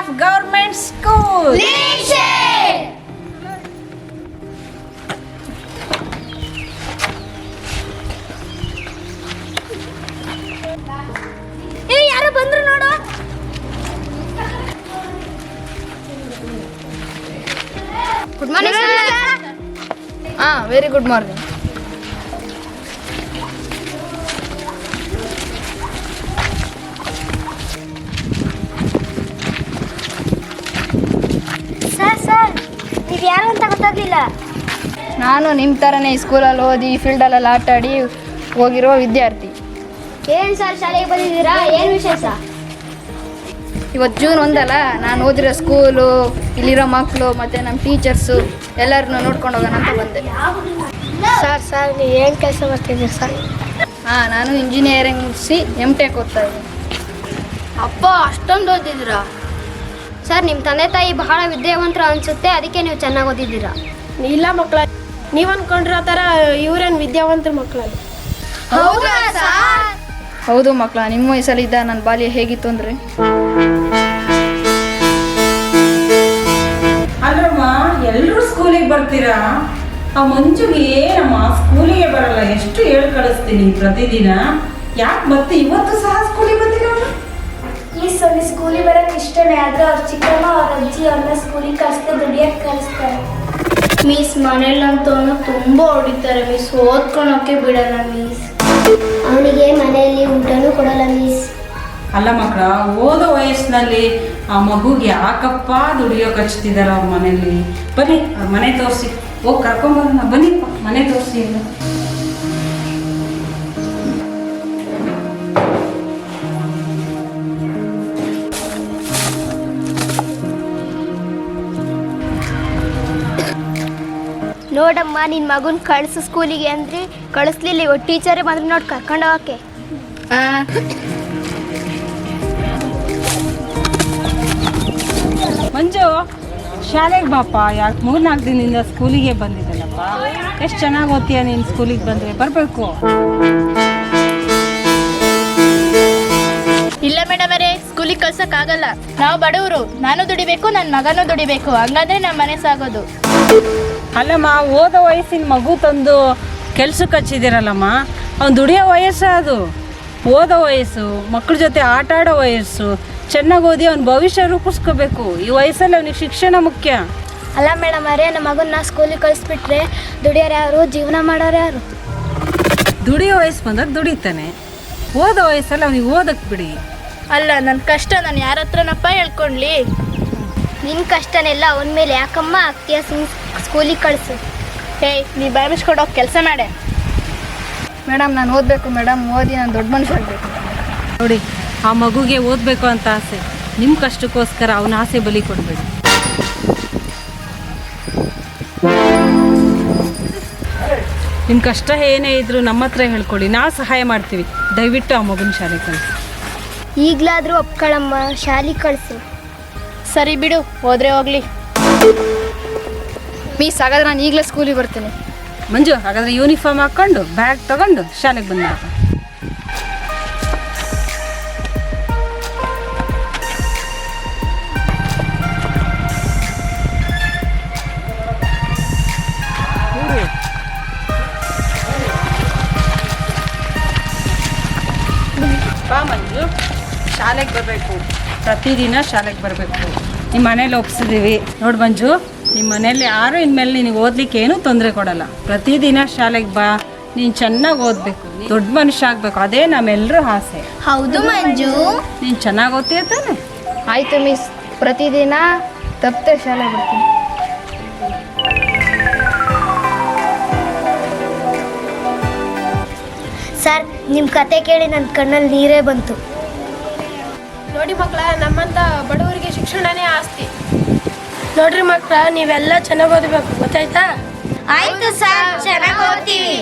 Of government school ಏ ಯಾರೋ ಬಂದ್ರು ಯಾರು ಅಂತ ಗೊತ್ತಾಗ್ಲಿಲ್ಲ. ನಾನು ನಿಮ್ಮ ಥರನೇ ಸ್ಕೂಲಲ್ಲಿ ಓದಿ ಫೀಲ್ಡಲ್ಲೆಲ್ಲ ಆಟ ಆಡಿ ಹೋಗಿರೋ ವಿದ್ಯಾರ್ಥಿ. ಏನ್ ಸರ್ ಶಾಲೆಗೆ ಬಂದಿದ್ದೀರಾ? ಏನು ವಿಶೇಷ? ಇವತ್ತು ಜೂನ್ ಒಂದಲ್ಲ ನಾನು ಓದಿರೋ ಸ್ಕೂಲು ಇಲ್ಲಿರೋ ಮಕ್ಕಳು ಮತ್ತು ನಮ್ಮ ಟೀಚರ್ಸು ಎಲ್ಲರನ್ನೂ ನೋಡ್ಕೊಂಡು ಹೋಗೋಣ ಅಂತ ಬಂದೆ. ಸರ್ ಸರ್ ನೀವು ಏನು ಕೆಲಸ ಮಾಡ್ತಿದ್ದೀರಿ ಸರ್ ಹಾಂ ನಾನು ಇಂಜಿನಿಯರಿಂಗ್ ಮುಗಿಸಿ ಎಂ ಟೆಕ್ ಓದ್ತಾ ಇದ್ದೀನಿ. ಅಪ್ಪ ಅಷ್ಟೊಂದು ಓದಿದ್ದೀರಾ ಸರ್ ನಿಮ್ಮ ತಂದೆ ತಾಯಿ ಬಹಳ ವಿದ್ಯಾವಂತರು ಅನ್ಸುತ್ತೆ ಅದಕ್ಕೆ ನೀವು ಚೆನ್ನಾಗಿ ಓದಿದ್ದೀರಾ? ಇಲ್ಲ ಮಕ್ಕಳ ನೀವು ಅನ್ಕೊಂಡಿರೋ ಥರ ಇವ್ರೇನು ವಿದ್ಯಾವಂತರ ಮಕ್ಕಳಲ್ಲ ಹೌದಾ ಸರ್? ಹೌದು ಮಕ್ಕಳ ನಿಮ್ಮ ವಯಸ್ಸಲ್ಲಿದ್ದ ನನ್ನ ಬಾಲ್ಯ ಹೇಗಿತ್ತು ಅಂದರೆ? ಅಲ್ರಮ್ಮ ಎಲ್ಲರೂ ಸ್ಕೂಲಿಗೆ ಬರ್ತೀರಾ? ಆ ಮಂಜುಗೆ ಏನಮ್ಮ ಸ್ಕೂಲಿಗೆ ಬರಲ್ಲ ಎಷ್ಟು ಹೇಳಿ ಕಳಿಸ್ತೀನಿ ಪ್ರತಿದಿನ? ಯಾಕೆ ಮತ್ತೆ ಇವತ್ತು ಸಹ ಸ್ಕೂಲಿಗೆ ಬಂದಿಲ್ಲ? ಸಲ ಸ್ಕೂಲಿಗೆ ಬರೋಕೆ ಇಷ್ಟನೇ ಆದ್ರೆ ಅವ್ರ ಚಿಕ್ಕಮ್ಮ ಅವ್ರ ಅಜ್ಜಿ ಅವ್ರನ್ನ ಸ್ಕೂಲಿಗೆ ಕಳಿಸ್ತಾ ದುಡಿಯಕ್ಕೆ ಕಳಿಸ್ತಾರೆ ಮಿಸ್ ಮನೇಲಂತೂ ತುಂಬ ಹೊಡಿತಾರೆ ಮಿಸ್. ಓದ್ಕೊಳಕ್ಕೆ ಬಿಡಲ್ಲ ಮಿಸ್. ಅವನಿಗೆ ಮನೆಯಲ್ಲಿ ಊಟನೂ ಕೊಡಲ್ಲ ಮಿಸ್. ಅಲ್ಲ ಮಕ್ಕಳ ಓದೋ ವಯಸ್ಸಿನಲ್ಲಿ ಆ ಮಗುಗೆ ಯಾಕಪ್ಪ ದುಡಿಯೋಕೆ ಹಚ್ತಿದಾರ ಅವ್ರ ಮನೇಲಿ ಬನ್ನಿ ಅವ್ರ ಮನೆ ತೋರಿಸಿ. ಹೋಗಿ ಕರ್ಕೊಂಬರೋಣ ಬನ್ನಿ ಮನೆ ತೋರಿಸಿ ಇಲ್ಲ ನೋಡಮ್ಮ ನಿನ್ನ ಮಗನ ಕಳಿಸು ಸ್ಕೂಲಿಗೆ ಅಂದ್ರೆ ಕಳಿಸ್ಲಿಲ್ಲ. ಇವತ್ತು ಟೀಚರೇ ಬಂದ್ರೆ ನೋಡಿ ಕರ್ಕೊಂಡು ಹೋಗಕ್ಕೆ. ಮಂಜು ಶಾಲೆಗೆ ಬಾಪ ಯಾಕೆ ಮೂರ್ನಾಲ್ಕು ದಿನದಿಂದ ಸ್ಕೂಲಿಗೆ ಬಂದಿದ್ದಲ್ಲಪ್ಪ. ಎಷ್ಟು ಚೆನ್ನಾಗಿ ಓದ್ತೀಯ ನೀನು ಸ್ಕೂಲಿಗೆ ಬಂದರೆ? ಬರಬೇಕು. ಇಲ್ಲ ಮೇಡಮ್ ಅವರೇ ಸ್ಕೂಲಿಗೆ ಕಳ್ಸಕ್ ಆಗಲ್ಲ. ನಾವು ಬಡವರು. ನಾನು ದುಡಿಬೇಕು ನನ್ನ ಮಗನೂ ದುಡಿಬೇಕು. ಹಂಗಾದ್ರೆ ನಮ್ಮ ಮನೆ ಸಾಗೋದು. ಅಲ್ಲಮ್ಮ ಓದೋ ವಯಸ್ಸಿನ ಮಗು ತಂದು ಕೆಲ್ಸಕ್ಕೆ ಹಚ್ಚಿದ್ದೀರಲ್ಲಮ್ಮ ಅವ್ನು ದುಡಿಯೋ ವಯಸ್ಸು ಅದು. ಓದೋ ವಯಸ್ಸು ಮಕ್ಕಳ ಜೊತೆ ಆಟ ಆಡೋ ವಯಸ್ಸು ಚೆನ್ನಾಗಿ ಓದಿ ಅವ್ನ ಭವಿಷ್ಯ ರೂಪಿಸ್ಕೋಬೇಕು. ಈ ವಯಸ್ಸಲ್ಲಿ ಅವನಿಗೆ ಶಿಕ್ಷಣ ಮುಖ್ಯ. ಅಲ್ಲ ಮೇಡಮ್ ಅವರೇ ನಮ್ಮ ಮಗನ್ನ ಸ್ಕೂಲಿಗೆ ಕಳಿಸ್ಬಿಟ್ರೆ ದುಡಿಯೋರು ಯಾರು? ಜೀವನ ಮಾಡೋರು ಯಾರು? ದುಡಿಯೋ ವಯಸ್ಸು ಬಂದಾಗ ದುಡಿತಾನೆ. ಓದೋ ವಯಸ್ಸಲ್ಲಿ ಅವ್ನಿಗೆ ಓದಕ್ಕೆ ಬಿಡಿ. ಅಲ್ಲ ನನ್ನ ಕಷ್ಟ ನಾನು ಯಾರ ಹತ್ರನಪ್ಪ ಹೇಳ್ಕೊಂಡ್ಲಿ? ನಿನ್ನ ಕಷ್ಟನೆಲ್ಲ ಅವನ ಮೇಲೆ ಯಾಕಮ್ಮ ಆಗ್ತೀಯ ಸ್ಕೂಲಿಗೆ ಕಳಿಸು. ಹೇ ನೀ ಬಾಯ್ ಕೆಲಸ ಮಾಡೆ. ಮೇಡಮ್ ನಾನು ಓದಬೇಕು ಮೇಡಮ್. ಓದಿ ನಾನು ದೊಡ್ಡ ಮನುಷ್ಯ ಆಗಬೇಕು. ನೋಡಿ ಆ ಮಗುಗೆ ಓದಬೇಕು ಅಂತ ಆಸೆ. ನಿಮ್ಮ ಕಷ್ಟಕ್ಕೋಸ್ಕರ ಅವನ ಆಸೆ ಬಲಿ ಕೊಡಬೇಡಿ. ನಿಮ್ಮ ಕಷ್ಟ ಏನೇ ಇದ್ರೂ ನಮ್ಮ ಹತ್ರ ಹೇಳ್ಕೊಳ್ಳಿ ನಾವು ಸಹಾಯ ಮಾಡ್ತೀವಿ. ದಯವಿಟ್ಟು ಆ ಮಗುನ ಶಾಲೆ ಕಳಿಸಿ. ಈಗಲಾದರೂ ಒಪ್ಕೊಳ್ಳಮ್ಮ ಶಾಲೆಗೆ ಕಳಿಸು. ಸರಿ ಬಿಡು ಹೋದ್ರೆ ಹೋಗ್ಲಿ. ಮೀಸ್ ಹಾಗಾದ್ರೆ ನಾನು ಈಗಲೇ ಸ್ಕೂಲಿಗೆ ಬರ್ತೀನಿ. ಮಂಜು ಹಾಗಾದ್ರೆ ಯೂನಿಫಾರ್ಮ್ ಹಾಕೊಂಡು ಬ್ಯಾಗ್ ತಗೊಂಡು ಶಾಲೆಗೆ ಬಂದ ಬಾ ಮಂಜು ಶಾಲೆಗೆ ಬರಬೇಕು. ಪ್ರತಿದಿನ ಶಾಲೆಗೆ ಬರಬೇಕು. ನಿಮ್ಮ ಮನೇಲಿ ಒಪ್ಸಿದ್ದೀವಿ ನೋಡಿ ಮಂಜು ನಿಮ್ಮ ಮನೇಲಿ ಯಾರು ಇನ್ಮೇಲೆ ನಿನಗೆ ಓದ್ಲಿಕ್ಕೆ ಏನೂ ತೊಂದರೆ ಕೊಡಲ್ಲ. ಪ್ರತಿದಿನ ಶಾಲೆಗೆ ಬಾ ನೀನು ಚೆನ್ನಾಗಿ ಓದಬೇಕು ದೊಡ್ಡ ಮನುಷ್ಯ ಆಗಬೇಕು ಅದೇ ನಮ್ಮೆಲ್ಲರೂ ಆಸೆ. ಹೌದು ಮಂಜು. ನೀನು ಚೆನ್ನಾಗಿ ಓದ್ತೀಯ ತಾನೆ? ಆಯಿತು ಮಿಸ್ ಪ್ರತಿದಿನ ತಪ್ಪದೆ ಶಾಲೆ ಬರ್ತೀನಿ ಸರ್ ನಿಮ್ಮ ಕತೆ ಕೇಳಿ ನನ್ನ ಕಣ್ಣಲ್ಲಿ ನೀರೇ ಬಂತು. ನೋಡಿ ಮಕ್ಕಳ ನಮ್ಮಂತ ಬಡವರಿಗೆ ಶಿಕ್ಷಣನೇ ಆಸ್ತಿ. ನೋಡ್ರಿ ಮಕ್ಕಳ ನೀವೆಲ್ಲ ಚೆನ್ನಾಗಿ ಓದಬೇಕು ಗೊತ್ತಾಯ್ತಾ? ಆಯ್ತು ಸರ್ ಚೆನ್ನಾಗಿ ಓದ್ತೀವಿ.